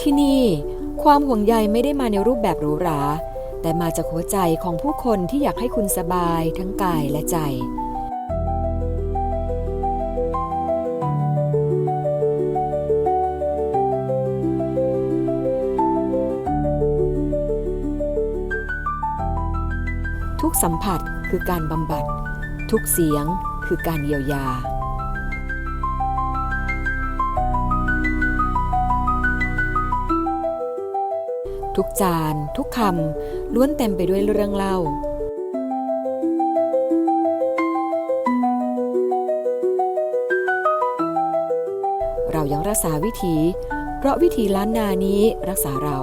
ที่นี่ความห่วงใยไม่ได้มาในรูปแบบหรูหรา แต่มาจากหัวใจของผู้คนที่อยากให้คุณสบายทั้งกายและใจ ทุกสัมผัสคือการบำบัด ทุกเสียงคือการเยียวยา ทุกจาน ทุกคำล้วนเต็มไปด้วยเรื่องเล่า เรายังรักษาวิถี เพราะวิถีล้านนานี้รักษาเรา